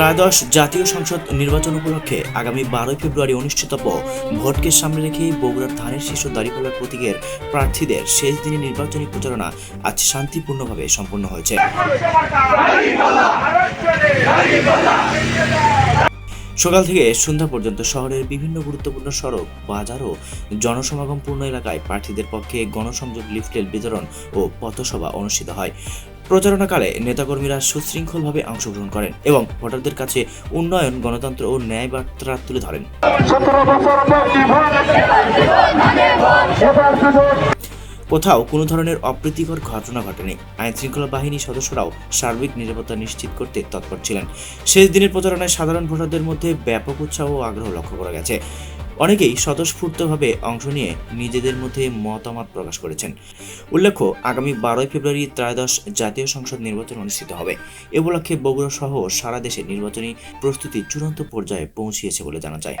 ত্রয়োদশ জাতীয় সংসদ নির্বাচন উপলক্ষে আগামী বারোই ফেব্রুয়ারি অনুষ্ঠিতব্য। ভোটকে সামনে রেখে বগুড়ার ধানের শীর্ষ দাঁড়িপাল্লার প্রতীকের প্রার্থীদের শেষ দিনে নির্বাচনী প্রচারণা আজ শান্তিপূর্ণভাবে সম্পন্ন হয়েছে। সকাল থেকে সন্ধ্যা পর্যন্ত শহরের বিভিন্ন গুরুত্বপূর্ণ সড়ক, বাজার ও জনসমাগমপূর্ণ এলাকায় প্রার্থীদের পক্ষে গণসংযোগ লিফলেট বিতরণ ও পথসভা অনুষ্ঠিত হয়। প্রচারণাকালে নেতাকর্মীরা সুশৃঙ্খলভাবে অংশগ্রহণ করেন এবং ভোটারদের কাছে উন্নয়ন গণতন্ত্র ও ন্যায় বার্তা তুলে ধরেন। কোথাও কোনো ধরনের অপ্রীতিকর ঘটনা ঘটেনি। আইন শৃঙ্খলা বাহিনী সদস্যরাও সার্বিক নিরাপত্তা নিশ্চিত করতে তৎপর ছিলেন। শেষ দিনের প্রচারণায় সাধারণ ভোটারদের মধ্যে ব্যাপক উৎসাহ ও আগ্রহ লক্ষ্য করা গেছে। অনেকেই স্বতঃস্ফূর্তভাবে অংশ নিয়ে নিজেদের মধ্যে মতামত প্রকাশ করেছেন। উল্লেখ্য, আগামী বারোই ফেব্রুয়ারি ত্রয়োদশ জাতীয় সংসদ নির্বাচন অনুষ্ঠিত হবে। এ উপলক্ষে বগুড়া সহ সারা দেশে নির্বাচনী প্রস্তুতি চূড়ান্ত পর্যায়ে পৌঁছিয়েছে বলে জানা যায়।